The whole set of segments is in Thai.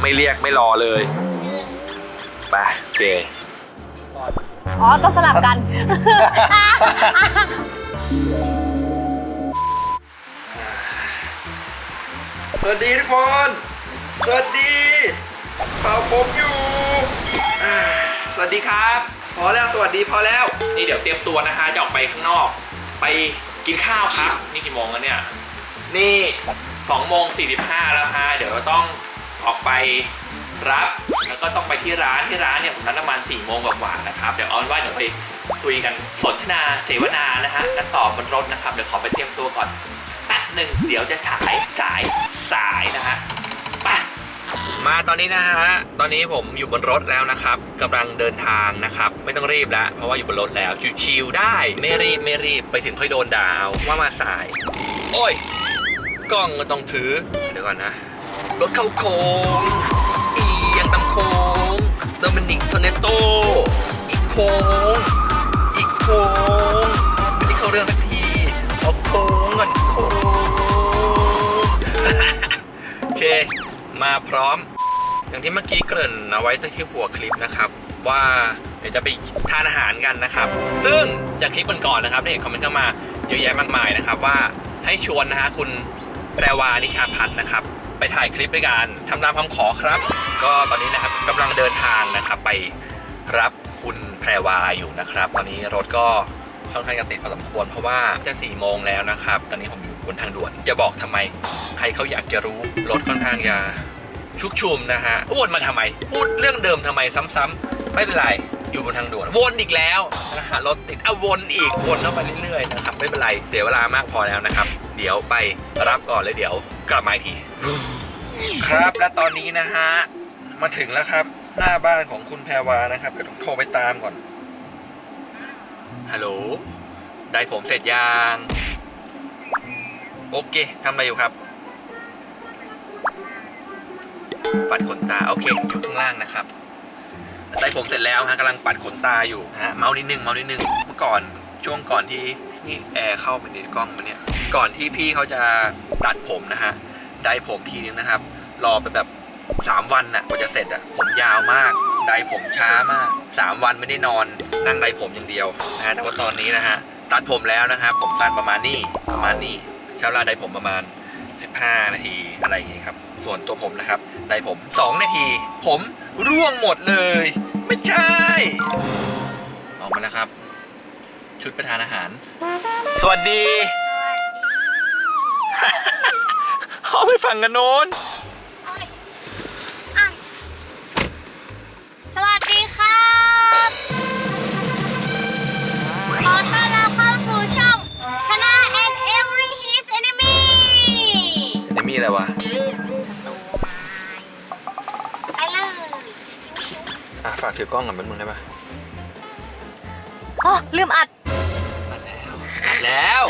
ไม่เรียกไม่รอเลยไปโอเคอ๋อ ต้องสลับกัน สวัสดีทุกคน สวัสดีเป่าผมอยู่อ่าสวัสดีครับ พอแล้วสวัสดีพอแล้ว นี่เดี๋ยวเตรียมตัวนะคะ จะออกไปข้างนอก ไปกินข้าวครับ นี่กี่โมงแล้วเนี่ย นี่2โมง45แล้วฮะเดี๋ยวเราต้อง ออกไปรับแล้วก็ต้องไปที่ร้านที่ร้านเนี่ยผมนัดประมาณ4โมงกว่าๆนะครับ เดี๋ยวเอนว่าเดี๋ยวไปคุยกันสนทนาเสวนานะฮะกันต่อบนรถนะครับ เดี๋ยวขอไปเตรียมตัวก่อนแป๊บหนึ่งเดี๋ยวจะสายสายสายนะฮะไปมาตอนนี้นะฮะ ตอนนี้ผมอยู่บนรถแล้วนะครับกำลังเดินทางนะครับ ไม่ต้องรีบแล้ว เพราะว่าอยู่บนรถแล้วชิวๆได้ ไม่รีบไม่รีบไปถึงค่อยโดนดาเอาว่ามาสาย โอ้ยกล้องก็ต้องถือเดี๋ยวก่อนนะ รถเข้าโค้งเอียงตำโค้งโดมินิกโทเนโตอีกโค้ง อีกโค้งไม่ได้เข้าเรื่องสักทีเอาโค้งก่อนโค้งโอเค มาพร้อม อย่างที่เมื่อกี้เกริ่นเอาไว้ที่หัวคลิปนะครับ ว่าเดี๋ยวจะไปทานอาหารกันนะครับ ซึ่งจากคลิปก่อนๆนะครับได้เห็นคอมเมนต์เข้ามาเยอะแยะมากมายนะครับว่าให้ชวนนะฮะคุณแปรวานิชาพัฒน์นะครับ ไปถ่ายคลิปด้วยกันทำตามคำขอครับ ก็ตอนนี้นะครับกำลังเดินทางนะครับไปรับคุณแพรวาอยู่นะครับ ตอนนี้รถก็ค่อนข้างจะติดพอสมควรเพราะว่าจะ4ี่โมงแล้วนะครับ ตอนนี้ผมอยู่บนทางด่วนจะบอกทำไม ใครเขาอยากจะรู้รถค่อนข้างจะชุกชุมนะฮะวนมาทำไม พูดเรื่องเดิมทำไมซ้ำๆไม่เป็นไรอยู่บนทางด่วนวนอีกแล้วนะฮะรถติดอะวนอีกวนเข้าไปเรื่อยๆนะครับไม่เป็นไรเสียเวลามากพอแล้วนะครับ เดี๋ยวไปรับก่อนเลยเดี๋ยว กลับมาอีกที ครับและตอนนี้นะฮะ มาถึงแล้วครับ หน้าบ้านของคุณแพรวานะครับเดี๋ยวต้องโทรไปตามก่อนฮัลโหลได้ผมเสร็จยังโอเคทำอะไรอยู่ครับ ปัดขนตาโอเคอยู่ข้างล่างนะครับได้ผมเสร็จแล้วฮะกำลังปัดขนตาอยู่นะฮะเมาส์นิดนึงเมาส์นิดนึงเมื่อก่อนช่วงก่อนที่นี่แอร์เข้าไปในกล้องมันเนี่ย ก่อนที่พี่เขาจะตัดผมนะฮะได้ผมทีนึงนะครับ รอไปแบบ 3 วันน่ะกว่าจะเสร็จอะผมยาวมากได้ผมช้ามาก 3 วันไม่ได้นอนนั่งได้ผมอย่างเดียวนะฮะแต่ว่าตอนนี้นะฮะตัดผมแล้วนะครับผมสั้นประมาณนี้ประมาณนี้ใช้เวลาได้ผมประมาณ 15 นาทีอะไรอย่างงี้ครับส่วนตัวผมนะครับได้ผม 2 นาที ผมร่วงหมดเลย ไม่ใช่ออกมาแล้วครับ ชุดประทานอาหาร สวัสดี เขาไปฟังกันโน้น สวัสดีครับ ขอต้อนรับเข้าสู่ช่องคณะ and every his enemy เดี๋ยวมีอะไรวะสตูไม้ไปเลยอะ ฝากถือกล้องกับมันมึงได้ปะอ๋อลืมอัดอัดแล้วอัด แล้ว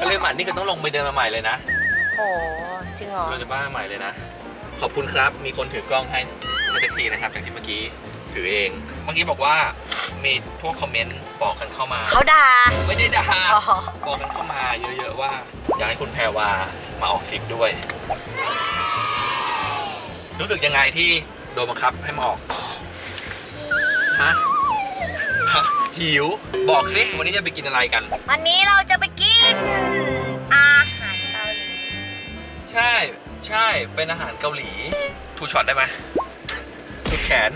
ก็ลืมอัดนี่ก็ต้องลงไปเดินมาใหม่เลยนะโอ้จริงเหรอเราจะบ้าใหม่เลยนะ ขอบคุณครับ มีคนถือกล้องให้ให้สักทีนะครับอย่างที่เมื่อกี้ถือเอง เมื่อกี้บอกว่ามีพวกคอมเมนต์บอกกันเข้ามาเขาด่าไม่ได้ด่าอ๋อบอกกันเข้ามาเยอะๆว่า อยากให้คุณแพรวามาออกคลิปด้วย รู้สึกยังไงที่โดนบังคับให้มาออกฮะฮะ หิว บอกสิวันนี้จะไปกินอะไรกัน วันนี้เราจะไปกิน อาหารเกาหลี ใช่ใช่เป็นอาหารเกาหลีทูช็อตได้ไหมสุดแขน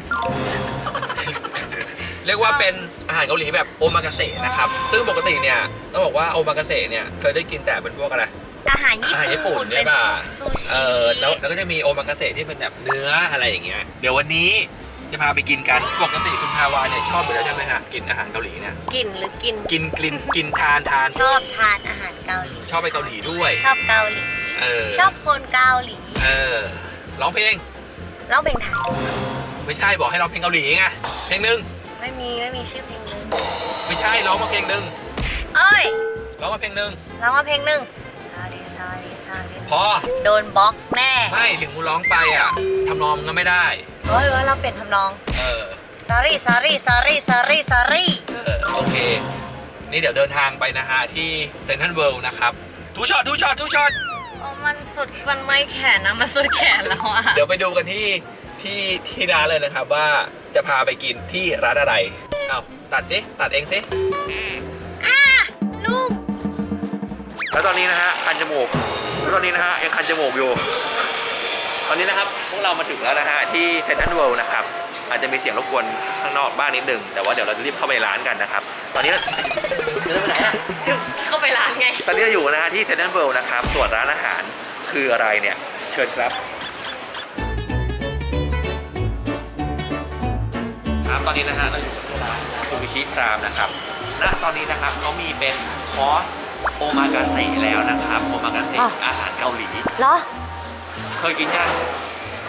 เรียกว่าเป็นอาหารเกาหลีแบบโอมากาเสะนะครับ ซึ่งปกติเนี่ยต้องบอกว่าโอมากาเสะเนี่ยเคยได้กินแต่เป็นพวกอะไร อาหารญี่อาหารญี่ปุ่ปุ่นนใช่เป็นป่ะซูชิ เออแล้วแล้วก็จะมีโอมากาเสะที่เป็นแบบเนื้ออะไรอย่างเงี้ย เดี๋ยววันนี้ จะพาไปกินกัน ปกติคุณพาวาเนี่ยชอบอยู่แล้วใช่ไหมฮะกินอาหารเกาหลีเนี่ย กินหรือกิน กินกลินกินทานทาน ชอบทานอาหารเกาหลี ชอบไปเกาหลีด้วย ชอบเกาหลี เออ ชอบคนเกาหลีเออ ร้องเพลงร้องเพลงไทยไม่ใช่บอกให้ร้องเพลงเกาหลีไง เพลงหนึ่งไม่มีไม่มีชื่อเพลงหนึงไม่ใช่ร้องมาเพลงหนึ่งเอ้ยร้องมาเพลงหนึ่งร้องมาเพลงหนึ่ง sorry sorry sorry พอ โดนบล็อกแน่ ไม่ถึงกูร้องไปอะทำนองก็ไม่ได้ เฮ้ยว่าเราเปลี่ยนทำนอง เออ sorry sorry sorry sorry sorry เออโอเค นี่เดี๋ยวเดินทางไปนะฮะ ที่เซนทรัลเวิลด์นะครับทูช็อตทูช็อตทูช็อตโอ้มันสุดมันไม่แขนนะ มันสุดแขนแล้วอะเดี๋ยวไปดูกันที่ที่ที่ร้านเลยนะครับว่าจะพาไปกินที่ร้านอะไร เอาตัดสิตัดเองสิลุงแล้วตอนนี้นะฮะคันจมูก แล้วตอนนี้นะฮะยังคันจมูกอยู่ ตอนนี้นะครับพวกเรามาถึงแล้วนะฮะที่เซ็นทรัลเวิลด์นะครับอาจจะมีเสียงรบกวนข้างนอกบ้างนิดหนึ่งแต่ว่าเดี๋ยวเราจะรีบเข้าไปร้านกันนะครับ ตอนนี้เราเดินไปไหนอะเข้าไปร้านไง ตอนนี้เราอยู่นะฮะที่เซ็นทรัลเวิลด์นะครับส่วนร้านอาหารคืออะไรเนี่ยเชิญครับครับตอนนี้นะฮะเราอยู่ที่ร้านซูชิพรามนะครับณตอนนี้นะครับเขามีเป็นคอร์สโอมากาเสะแล้วนะครับโอมากาเสะอ้าวอาหารเกาหลีเหรอ เคยกินยัง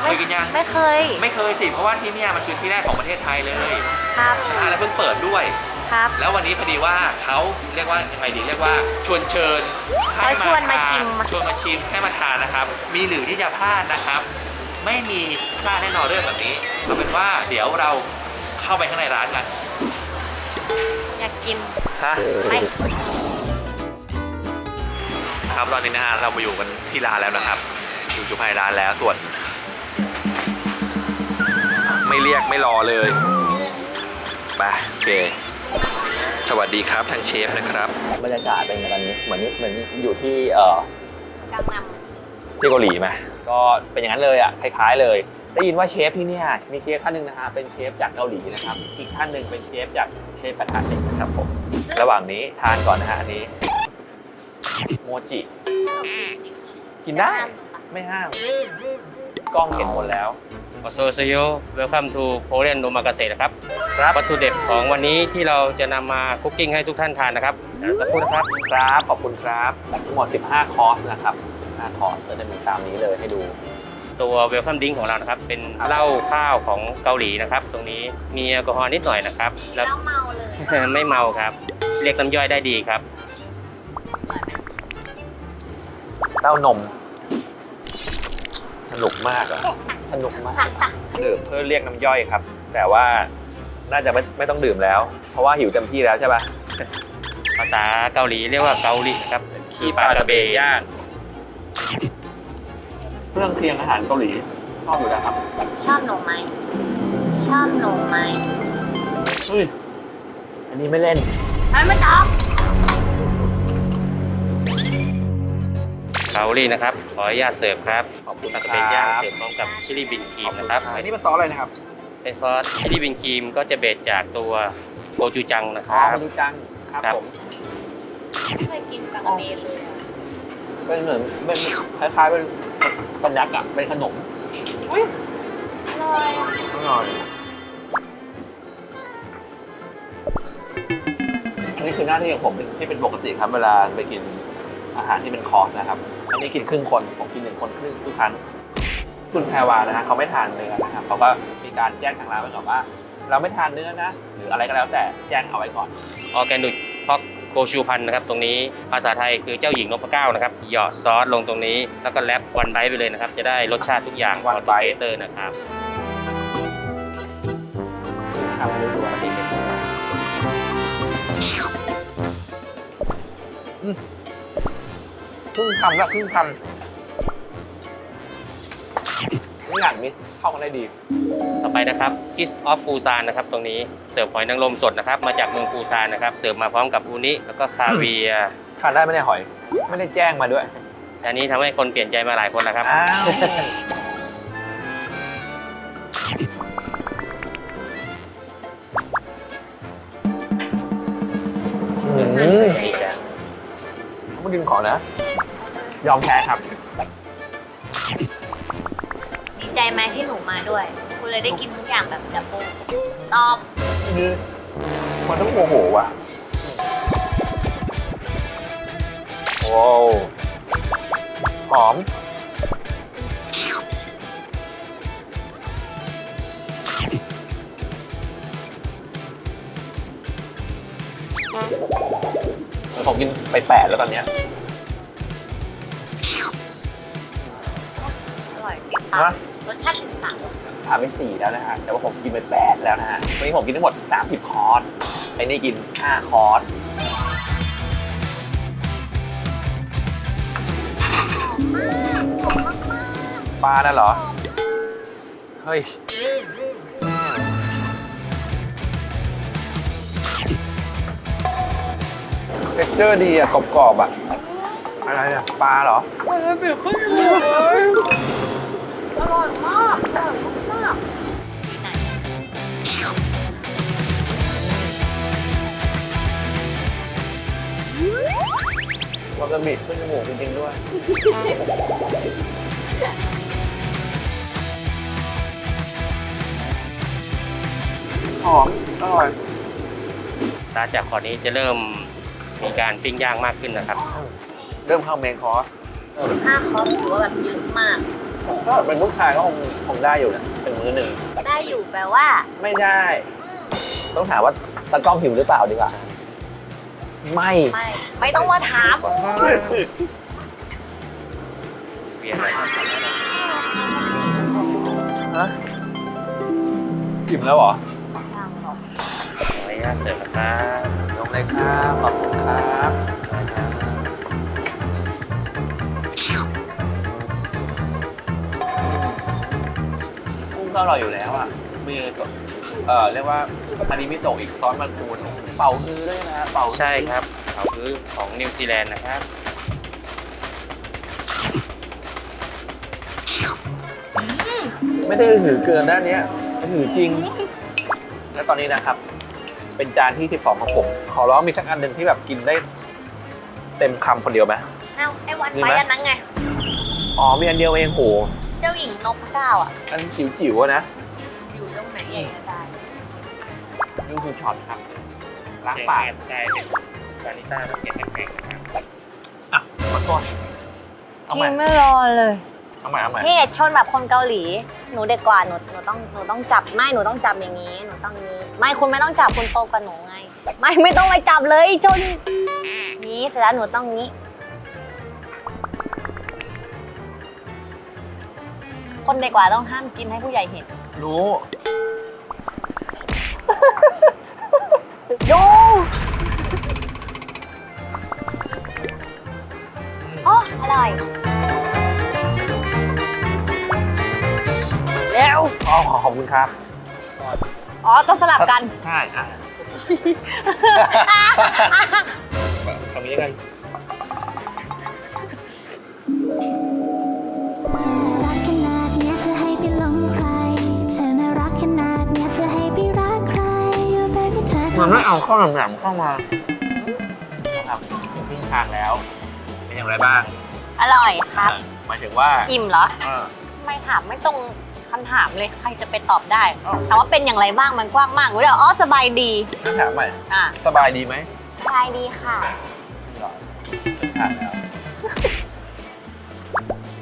เคยกินยังไม่เคย ไม่เคยสิเพราะว่าที่เนี่ยมันคือที่แรกของประเทศไทยเลยครับอ่าแล้วเพิ่งเปิดด้วย ครับ แล้ววันนี้พอดีว่าเขาเรียกว่ายังไงดีเรียกว่าชวนเชิญให้เขาชวนมาทชิม ชวนมาชิมให้มาทานนะครับ มีหรือที่จะพลาดนะครับ ไม่มีพลาดแน่นอนเรื่องแบบนี้เอาเป็นว่าเดี๋ยวเราเข้าไปข้างในร้านกันอยากกินฮะไปครับตอนนี้นะฮะเรามาอยู่กันที่ร้านแล้วนะครับ อยู่ภายร้านแล้วส่วน ไม่เรียกไม่รอเลยไปโอเค สวัสดีครับทางเชฟนะครับ บรรยากาศเป็นไงตอนนี้เหมือนเหมือนอยู่ที่เอ่อกังนที่เกาหลีไหมก็เป็นอย่างนั้นเลยอะคล้ายๆเลย ได้ยินว่าเชฟที่เนี่ยมีเชฟท่านหนึ่งนะฮะเป็นเชฟจากเกาหลีนะครับอีกท่านหนึ่งเป็นเชฟจากเชฟกระทะเหล็กนะครับผมระหว่างนี้ทานก่อนนะฮะอันนี้ โมจิำกินได้ ไม่ห้าม กล้องเห็นหมดแล้วอโซเซโยเวลคัมทูโคเรียนโนมากาเซนะครับ ครับวัตถุดิบของวันนี้ที่เราจะนำมาคุกกิ้งให้ทุกท่านทานนะครับเดี๋ยวสักครู่นะครับ ครับขอบคุณครับทั้งหมด 15 คอร์สนะครับ15คอร์สก็จะมีตามนี้เลยให้ดู ตัวเวลคัมดิ้งของเรานะครับ เป็นเหล้าข้าวของเกาหลีนะครับ ตรงนี้มีแอลกอฮอล์นิดหน่อยนะครับ แล้วแล้วเมาเลย ไม่เมาครับ เรียกน้ำย่อยได้ดีครับ เต้านมส นุกมากอะสนุกมาก ดื่มเพื่อเรียกน้ำย่อยครับ แต่ว่าน่าจะไม่ไม่ต้องดื่มแล้ว เพราะว่าหิวเต็มที่แล้วใช่ปะภาษาเกาหลีเรียกว่าเกาหลีนะครับขี้ปลากระเบยย่างเครื่องเคียงอาหารเกาหลีชอบอยู่แล้วครับชอบหนูไหมชอบหนูไหมเฮ้ยอันนี้ไม่เล่นไอ้ไม่ตอบ เกาหลีนะครับ ขออนุญาตเสิร์ฟครับขอบคุณปลานะกคระรับเบยย่างเสิร์ฟพร้อมกับชิลลี่บินครีมนะครับอันนี้เป็นซอสอะไรนะครับเป็นซอสชิลลี่บินครีมก็จะเบสจากตัวโกจูจังนะคอ๋อรับมนุจังครับครับ ผมไม่เคยกินปลากระเบนเลยอะเป็นเหมือนเป็นคล้ายๆเป็นปัญญักอะเป็นขนมอร่อยอะอร่อยอันนี้คือหน้าที่ของผมที่เป็นปกติครับเวลาไปกิน อาหารที่เป็นคอร์สนะครับ อันนี้กินครึ่งคนผมกินหนึ่งคนครึ่งทุกครั้งคุณแพรวานะฮะเขาไม่ทานเนื้อนะครับเขาก็มีการแจ้งทางร้านไว้ก่อนว่า เราไม่ทานเนื้อนะ หรืออะไรก็แล้วแต่แจ้งเอาไว้ก่อน ออร์แกนิกพอกโกชูพันนะครับ ตรงนี้ภาษาไทยคือเจ้าหญิงนพเก้านะครับหยอดซอสลงตรงนี้ แล้วก็แรปวันไบไปเลยนะครับ จะได้รสชาติทุกอย่าง One bite เตอร์นะครับทำดูดูอะไรอีกอืม ครึ่งคำแล้วครึ่งคำทุกอย่างมิสเข้ากันได้ดี ต่อไปนะครับ Kiss of Busan นะครับ ตรงนี้เสิร์ฟหอยนางรมสดนะครับ มาจากเมืองปูซานนะครับ เสิร์ฟมาพร้อมกับอูนิแล้วก็คาเวียร์ทานได้ไม่ได้หอย ไม่ได้แจ้งมาด้วยแต่อันนี้ทำให้คนเปลี่ยนใจมาหลายคนแล้วครับ อ้าวอืมดีจ้ะไม่กินขอนะ ยอมแพ้ครับ ดีใจไหมที่หนูมาด้วย คุณเลยได้กินทุกอย่างแบบดับเบิลตอบ คือมันต้องโมโหว่ะว้าวหอม ผมกินไปแปดแล้วตอนเนี้ย ร่อยติดปาฮะกรสชาติติดปากทานไปสี่แล้วนะฮะ แต่ว่าผมกินไปแปดแล้วนะฮะ วันนี้ผมกินทั้งหมด 30 คอร์สไอ้นี่กิน 5 คอร์สปลาน่ะเหรอ เฮ้ย เท็กเจอร์ดีอะกรอบๆอะ อะไรเนี่ยปลาเหรอวาซาบิขึ้นจมูกจริงๆด้วยหอมอร่อยตาจากคอร์สนี้จะเริ่มมีการปิ้งย่างมากขึ้นนะครับ เริ่มเข้าเมนคอร์สห้าคอร์สถือว่าแบบเยอะมาก ก็เป็นผู้ชายก็คงคงได้อยู่นะเป็นมื้อหนึ่งได้อยู่แปลว่าไม่ได้ ต้องถามว่าตากล้องหิวหรือเปล่าดีกว่าไม่ ไม่ ไม่ต้องมาถามเปลี่ยนเลยครับฮะอิ่มแล้วเหรอขออนุญาตเสิร์ฟนะครับยกเลยครับ ขอบคุณครับ อร่อยอยู่แล้วอะ มีตัวเอ่อเรียกว่าฮานิมิโตะอีกซอสมันปูนเป่าฮือด้วยนะเป่าฮือใช่ครับเขาคือของนิวซีแลนด์นะครับ ไม่ได้หือเกินด้านเนี้ยหือจริง และตอนนี้นะครับ เป็นจานที่ที่สองของผม ขอร้องมีสักอันหนึ่งที่แบบกินได้ เต็มคำคนเดียวไหมเอ้าไอ้วันมีไปไหมอันนั้นไง อ๋อมีอันเดียวเองโห เจ้าหญิงนกเก้าอะอันจิ๋วๆอะนะ อยู่ตรงไหนเองก็ได้ยูทูช็อตครับ ล้างเจ๊ปากแอนได้เป็นวานิต้าเก็ตแข็งๆนะครับอะขอโทษเอาใหม่พี่ไม่รอเลยเอาใหม่เอาใหม่พี่ชนแบบคนเกาหลี หนูเด็กกว่า หนู หนูต้อง หนูต้องจับ ไม่ หนูต้องจับอย่างนี้ หนูต้องนี้ ไม่ คุณไม่ต้องจับ คุณโตกว่าหนูไง ไม่ ไม่ต้องไปจับเลยชน นี้เสร็จแล้วหนูต้องนี้ คนเด็กกว่าต้องห้ามกินให้ผู้ใหญ่เห็น รู้ ดูอ๋ออร่อย เร็ว อ๋อขอบคุณครับอ๋อ ต้องสลับกัน ใช่อะตรงนี้กัน มันไม่เอาข้าวแหลมๆเข้ามาครับถึงครึ่งทางแล้ว เป็นอย่างไรบ้างอร่อยครับอะหมายถึงว่าอิ่มเหรอเออไม่ถามไม่ตรงคำถามเลยใครจะไปตอบได้ถามว่าเป็นอย่างไรบ้างมันกว้างมากรู้แต่อ๋อสบายดีงั้นถามใหม่อะสบายดีไหมสบายดีค่ะหรอครึ่งทางแล้ว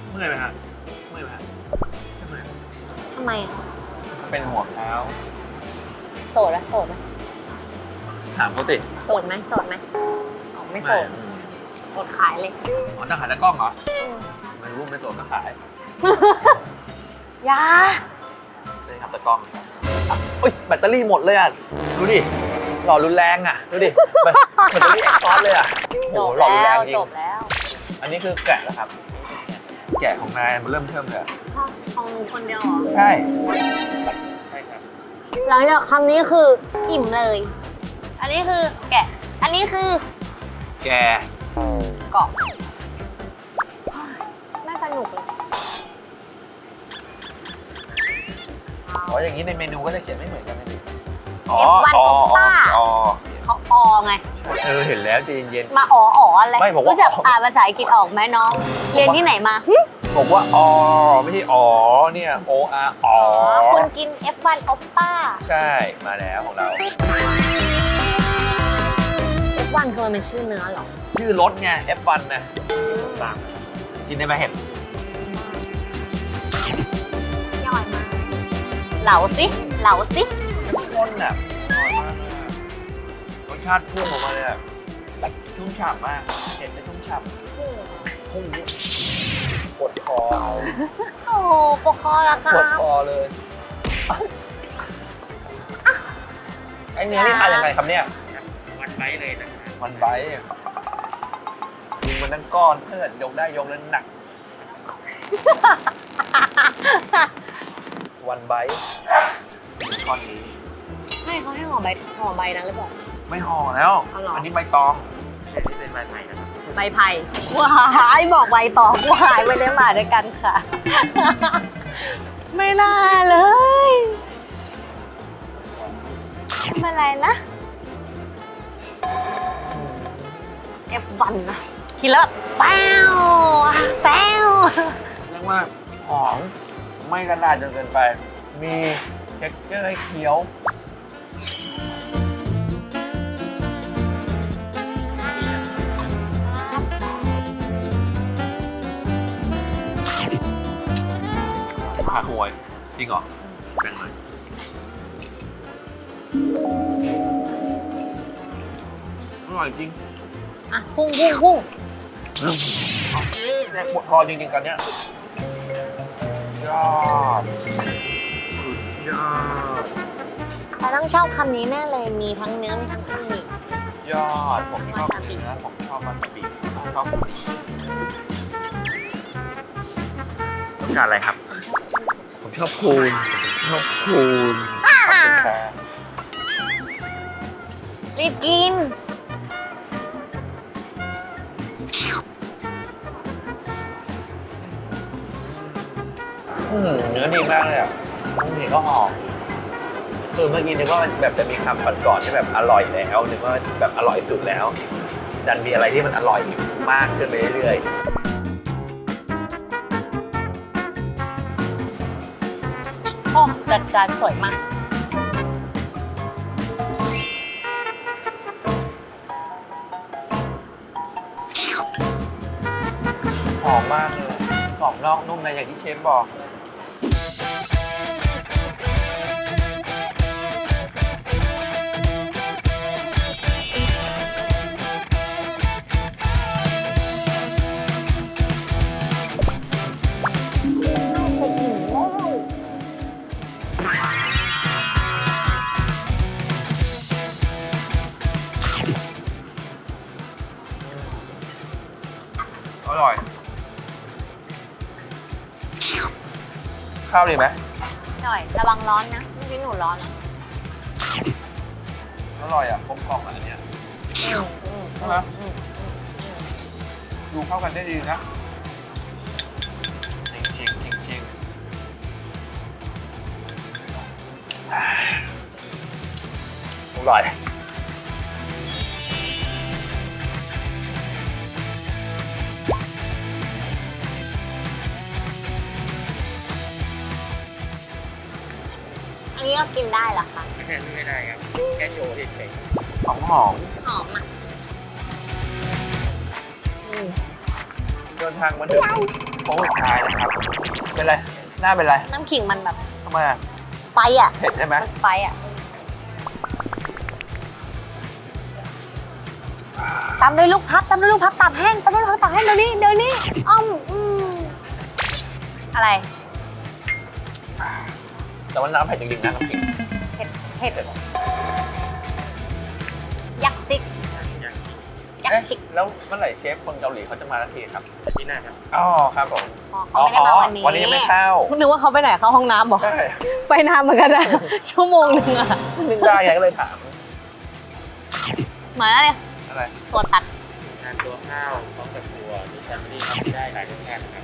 เมื่อยไหมฮะเมื่อยไหมฮะไม่เมื่อยทำไม เป็นห่วงเท้าโสดไหมโสดไหม ถามเขาติโสดไหมโสดไหมอ๋อไม่โสดอืมโสดขายเลยอ๋อนั่งขายตะกล้องเหรออืมไม่รู้ไม่โสดก็ขายอยาเลยครับตะกล้องอะอุ้ยแบตเตอรี่หมดเลยอะดูดิหล่อรุนแรงอะดูดิแบตแบตเตอรี่เอ็กซ์ซอสเลยอะโอ้จโหบหล่อรุนแรแล้งวจริจงบแล้วอันนี้คือแกะแล้วครับ แกะของนายมันเริ่มเทิมเลยอะของหนูคนเดียวเหรอใช่ใช่ครับหลังจากคำนี้คืออิ่มเลย อันนี้คือแกะ อันนี้คือแกเกาะน่าสนุกเลยอ๋ออย่างนี้ในเมนูก็จะเขียนไม่เหมือนกันนะดิ F1 อ๋อ Oppa อ๋อเขาออไง เออเห็นแล้วใจเย็น มาอ๋ออ๋ออะไรไม่ผมว่า รู้จักอ่านภาษาอังกฤษออกไหมน้อง เรียนที่ไหนมาหึๆผมว่าอ๋อไม่ใช่อ๋อเนี่ย O R อ๋อคุณกิน F1 Oppa ใช่มาแล้วของเรา F1 คือมันเป็นชื่อเนื้อเหรอ ชื่อรถไง F1 นะต่างกินได้ไหมเห็นย่อยมากเหลาสิเหลาสิข้นแบบอร่อยมากเลยอะรสชาติพุ่งออกมาเลยอะชุ่มฉ่ำมากเห็นไหมชุ่มฉ่ำพุ่งปวดคอโอ้โหปกคอละคปรัวดบ คอเลย ไอเนื้อนี่ทานยังไงครับเนี่ย วันไบเลยนะครับ มันไบท์อะยิงมันทั้งก้อนเพื่อนยกได้ยกแล้วหนัก วันไบท์ก้อนนี้ ไม่เขาให้ห่อใบห่อใบนั้นหรือเปล่า ไม่ห่อแล้วเอาเหรออันนี้ใบตองที่เป็นใบไผ่นะครับใบไผ่ว้ายบอกใบตองวายไม่ได้มาด้วยกันค่ะ ไม่น่าเลยไม่เป็นไรนะ F1 นะ กินแล้วแบบแป้วแป้วเรียกว่าหอมไม่กระดาษจนเกินไป มีเท็กเจอร์ให้เคี้ยวขาหวยจริงเหรอแบ่งหน่อยอร่อยจริง อะพุ่งพุ่งพุ่งแรกปวดคอจริงๆตอนเนี้ยยอดสุดยอด แต่ต้องชอบคำนี้แน่เลยมีทั้งเนื้อมีทั้งอันหมี่ยอด ผมชอบวาซาบิเนื้อผมชอบวาซาบิผมชอบวาซาบิต้องการอะไรครับ ผมชอบคูนชอบคูนอ่าขอบคุณครับรีบกิน อืมเนื้อดีมากเลยอะนี่ก็หอมคือเมื่อกี้นึกว่ามันแบบจะมีคำก่อนๆที่แบบอร่อยแล้วนึกว่าแบบอร่อยสุดแล้วดันมีอะไรที่มันอร่อยมากขึ้นไปเรื่อยๆโอ้จัดจานสวยมากหอมมากเลยกรอบนอกนุ่มในอย่างที่เชฟบอกอ ข้าวดีไหมหน่อยระวังร้อนนะเมื่อกี้หนูร้อนนะอร่อยอะกลมกล่อมอะอันเนี้ย อืมอืมใช่ไหมอืมอืมอืมดูเข้ากันได้ดีนะ จริงจริงจริงจริงอร่อย อันนี้ก็กินได้เหรอคะไม่ได้ครับแค่โชว์เฉยหอมหอมหอมอะเดินทางมาถึงโค้งสุดท้ายนะครับเป็นไรหน้าเป็นไรน้ำขิงมันแบบทำไมอะไฟอะเผ็ดใช่ไหมมันไฟอะตามด้วยลูกพับตามด้วยลูกพับตามแห้งตามด้วยลูกพับตามแห้งเดี๋ยวนี้เดี๋ยวนี้อ้อมอืมอะไร แต่ว่าน้ำเผ็ดจริงๆนะน้ำพริกเผ็ดเผ็ดยักษ์ซิกๆอย่างยักษ์ชิกแล้วเมื่อไหร่เชฟคนเกาหลีเขาจะมาทันทีครับที่หน้าครับ อ๋อครับผมอ๋อเขาไม่ได้มาวันนี้วันนี้ยังไม่เข้าคุณนึกว่าเขาไปไหนเข้าห้องน้ำบอกใช่ไปนานเหมือนกันนะ ชั่วโมงหนึ่งอะนึกได้ไงก็เลยถามเหมือนอะไรอะไรตัวตัดทานตัวข้าวพร้อมกับตัวที่แซมมี่ครับได้หลายรสชาตินะครับ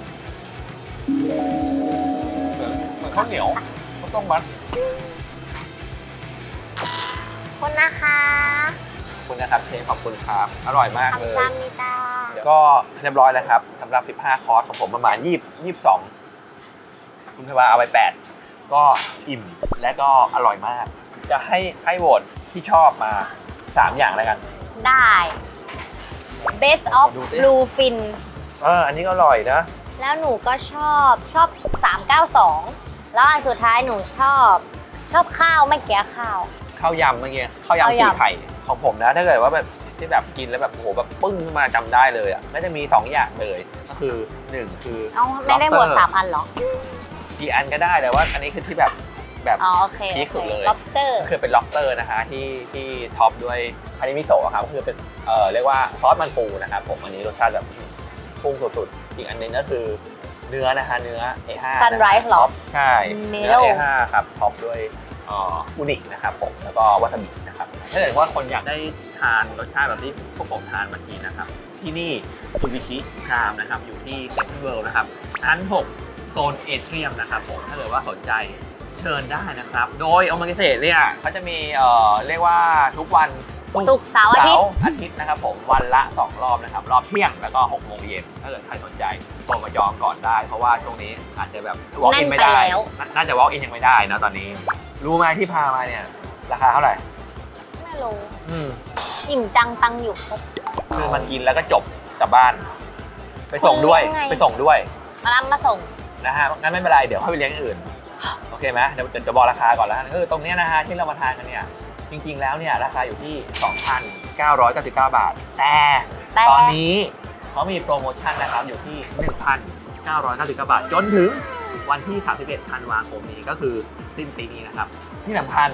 เหมือนเหมือนข้าวเหนียว ข้าวต้มมัดคนนะคะขอบคุณนะครับเชฟขอบคุณครับ อร่อยมากเลยทำซ้ำนิตาก็เรียบร้อยแล้วครับสำหรับ 15 คอร์สของผมประมาณ 20 22 คุณพวาเอาไป 8 ก็อิ่มและก็อร่อยมาก จะให้ให้โหวตที่ชอบมา 3 อย่างแล้วกัน ได้ Best of ดูสิ Blue Fin เอออันนี้ก็อร่อยนะ แล้วหนูก็ชอบชอบ 392 แล้วอันสุดท้ายหนูชอบ ชอบข้าวไม่เกี้ยข้าว ข้าวยำเมื่อกี้ข้าวยำข้าวยำสี่ไข่ของผมนะ ถ้าเกิดว่าแบบที่แบบกินแล้วแบบโอ้โหแบบปึ้งขึ้นมาจำได้เลยอะก็จะมี2อย่างเลยก็คือ1คือ เอ้าไม่ได้หมด Lobster สามอันเหรอ กี่อันก็ได้แต่ว่า อันนี้คือที่แบบแบบ อ๋อโอเคพีคสุดเลย lobster ก็คือเป็นล็อบสเตอร์นะฮะที่ที่ท็อปด้วยคานิมิโซะครับก็คือเป็นเอ่อเรียกว่าซอสมันปูนะครับผมอันนี้รสชาติแบบพุ่งสุดๆอีกอันหนึงก็คือ เนื้อนะฮะเนื้อ A5 Sunrise เหรอท็อปใช่เนื้เนื้ออ A5 ครับท็อปด้วยเอ่ออูนินะครับผมแล้วก็วาซาบินะครับถ้าเกิดว่าคนอยากได้ทานรสชาติแบบที่พวกผมทานเมื่อกี้นะครับ ที่นี่ซูบิชิครามนะครับอยู่ที่เซ็นทรัลเวิลด์นะครับชั้น6โซนเอเทียมนะครับผมถ้าเกิดว่าสนใจเชิญได้นะครับ โดยโอมาเกษตรเนี่ยเขาจะมีเอ่อเรียกว่าทุกวัน ศุกร์เสาร์อาทิตย์ อาทิตย์นะครับผมวันละ 2 รอบนะครับ รอบเที่ยงแล้วก็6โมงเย็นถ้าเกิดใครสนใจโทรมาจองก่อนได้ เพราะว่าช่วงนี้อาจจะแบบ walk แน่ in นไม่ไปได้แล้ว น่าน่าจะ walk in ยังไม่ได้นะตอนนี้ รู้ไหมที่พามาเนี่ย ราคาเท่าไหร่ ไม่รู้อืมอิ่มจังตังอยู่ครบ คือมันกินแล้วก็จบกลับบ้าน ไปส่งด้วยคุณเลี้ยงไง ไปส่งด้วยมารับมาส่ง นะฮะงั้นไม่เป็นไรเดี๋ยวค่อยไปเลี้ยงอย่างอื่น โอเคไหมเดี๋ยวเดี๋ยวจะบอกราคาก่อนแล้วกันคือตรงเนี้ยนะฮะที่เรามาทานกันเนี่ย จริงๆ แล้วเนี่ยราคาอยู่ที่ 2,999 บาท แต่แต่ ตอนนี้เขามีโปรโมชั่นนะครับอยู่ที่ 1,999 บาท จนถึงวันที่ 31 ธันวาคมนี้ก็คือสิ้นปีนี้นะครับ ที่สำคัญ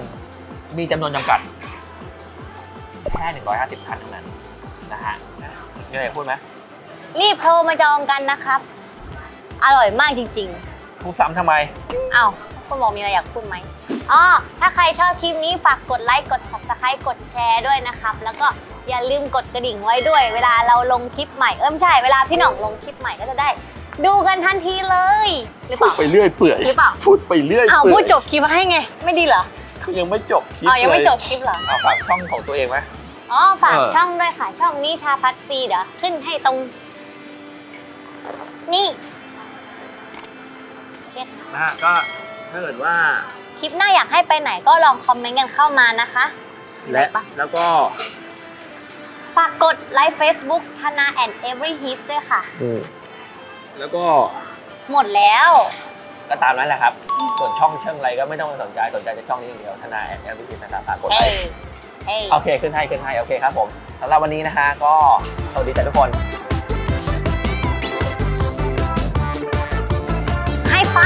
มีจำนวนจำกัด แค่ 150ท่านเท่านั้นนะฮะมีอะไรจะพูดไหมรีบโทรมาจองกันนะครับ อร่อยมากจริงพูดซ้ำทำไมๆอ้าวคุณหมอมีอะไรอยากพูดไหม อ๋อถ้าใครชอบคลิปนี้ฝากกดไลค์กด subscribe กดแชร์ด้วยนะครับ แล้วก็อย่าลืมกดกระดิ่งไว้ด้วย เวลาเราลงคลิปใหม่เออไม่ใช่เวลาพี่หน่องลงคลิปใหม่ก็จะได้ ดูกันทันทีเลยหรือเปพูดล่า ไปเรื่อยเปื่อยหรือเปล่า พูดไปเรื่อยอ้าวเปื่พูอดยจบคลิปให้ไง ไม่ดีเหรอยังไม่จบคลิปอ๋อยังไม่เลจบคลิปเหรอ เอาฝากช่องของตัวเองไหม อ๋อฝากเออ ช่องด้วยค่ะ ช่องนิชาพัฒซีเดี๋ยวขึ้นให้ตรง นี่โอเคค่ะนะฮะก็ถ้าเกิดว่าค คลิปหน้าอยากให้ไปไหนก็ลองคอมเมนต์กันเข้ามานะคะ และแล้วก็ฝากกดไลค์ Facebook ธนาแอนด์เอเวอรี่ฮิสด้วยค่ะแล้วก็หมดแล้ว ก็ตามนั้นแหละครับ ส่วนช่องเชื่องอะไรก็ไม่ต้องสนใจสนใจจะช่องนี้อย่างเดียวธนาแอนด์เอเวอรี่ฮิสนะครับฝากกดไลค์โอเคขึ้นให้ขึ้นให้โอเคครับผมสำหรับวันนี้นะฮะก็สวัสดีแต่ทุกคน ให้ไฟ